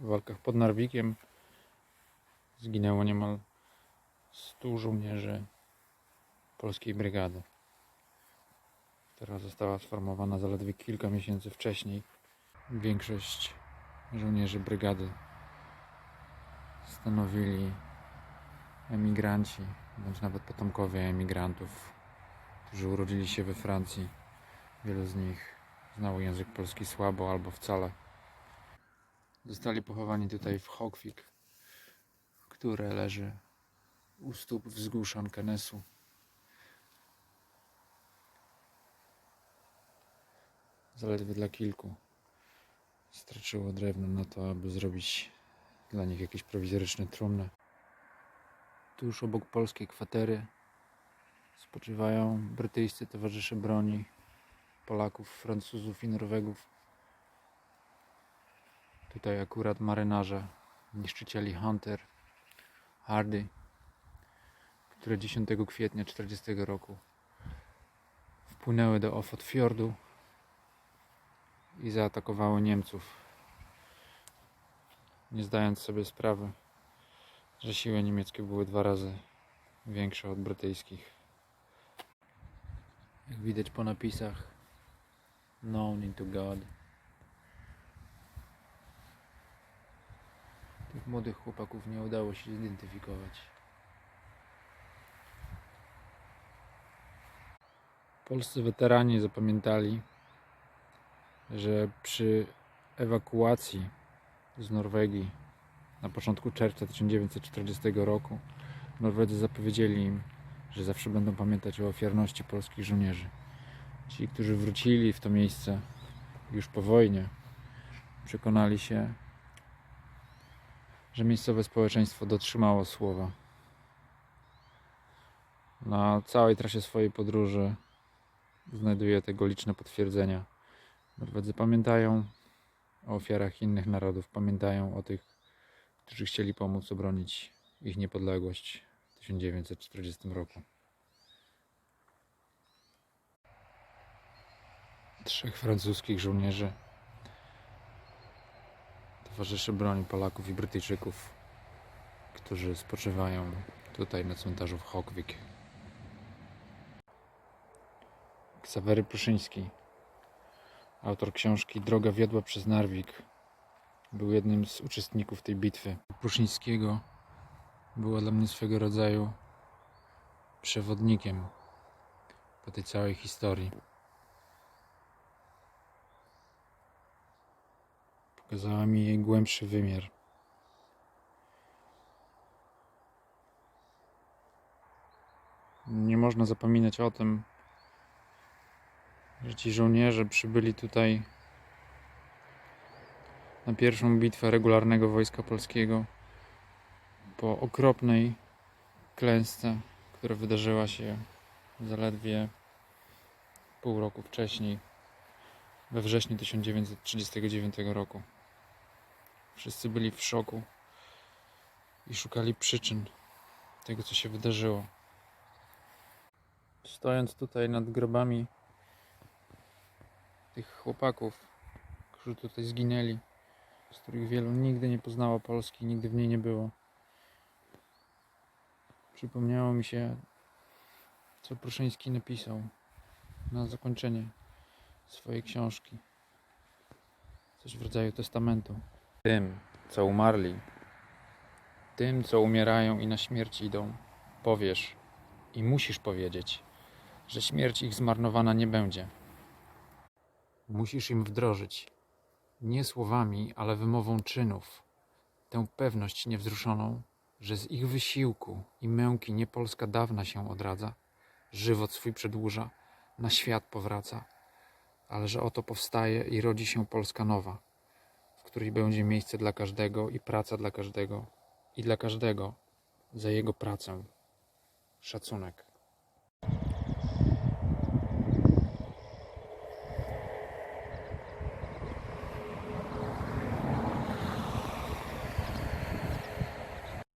W walkach pod Narwikiem zginęło niemal 100 żołnierzy polskiej brygady, która została sformowana zaledwie kilka miesięcy wcześniej. Większość żołnierzy brygady stanowili emigranci, bądź nawet potomkowie emigrantów, którzy urodzili się we Francji. Wielu z nich znało język polski słabo albo wcale. Zostali pochowani tutaj w Hokwik, które leży u stóp wzgórz Ankenesu. Zaledwie dla kilku starczyło drewna na to, aby zrobić dla nich jakieś prowizoryczne trumny. Tuż obok polskiej kwatery spoczywają brytyjscy towarzysze broni Polaków, Francuzów i Norwegów. Tutaj akurat marynarze, niszczycieli Hunter, Hardy, które 10 kwietnia 40 roku wpłynęły do Ofot Fjordu i zaatakowały Niemców, nie zdając sobie sprawy, że siły niemieckie były dwa razy większe od brytyjskich. Jak widać po napisach, known into God. Tych młodych chłopaków nie udało się zidentyfikować. Polscy weterani zapamiętali, że przy ewakuacji z Norwegii na początku czerwca 1940 roku Norwedzy zapowiedzieli im, że zawsze będą pamiętać o ofiarności polskich żołnierzy. Ci, którzy wrócili w to miejsce już po wojnie, przekonali się, że miejscowe społeczeństwo dotrzymało słowa. Na całej trasie swojej podróży znajduje tego liczne potwierdzenia. Norwedzy pamiętają o ofiarach innych narodów, pamiętają o tych, którzy chcieli pomóc obronić ich niepodległość w 1940 roku. Trzech francuskich żołnierzy towarzyszy broni Polaków i Brytyjczyków, którzy spoczywają tutaj na cmentarzu w Hokwik. Ksawery Pruszyński, autor książki Droga wiodła przez Narwik, był jednym z uczestników tej bitwy. Pruszyńskiego była dla mnie swego rodzaju przewodnikiem po tej całej historii. Pokazała mi jej głębszy wymiar. Nie można zapominać o tym, że ci żołnierze przybyli tutaj na pierwszą bitwę regularnego wojska polskiego po okropnej klęsce, która wydarzyła się zaledwie pół roku wcześniej, we wrześniu 1939 roku. Wszyscy byli w szoku i szukali przyczyn tego, co się wydarzyło. Stojąc tutaj nad grobami tych chłopaków, którzy tutaj zginęli, z których wielu nigdy nie poznało Polski, nigdy w niej nie było. Przypomniało mi się, co Pruszyński napisał na zakończenie swojej książki. Coś w rodzaju testamentu. Tym, co umarli, tym, co umierają i na śmierć idą, powiesz i musisz powiedzieć, że śmierć ich zmarnowana nie będzie. Musisz im wdrożyć, nie słowami, ale wymową czynów, tę pewność niewzruszoną, że z ich wysiłku i męki nie Polska dawna się odradza, żywot swój przedłuża, na świat powraca, ale że oto powstaje i rodzi się Polska nowa, której będzie miejsce dla każdego i praca dla każdego i dla każdego za jego pracę. Szacunek.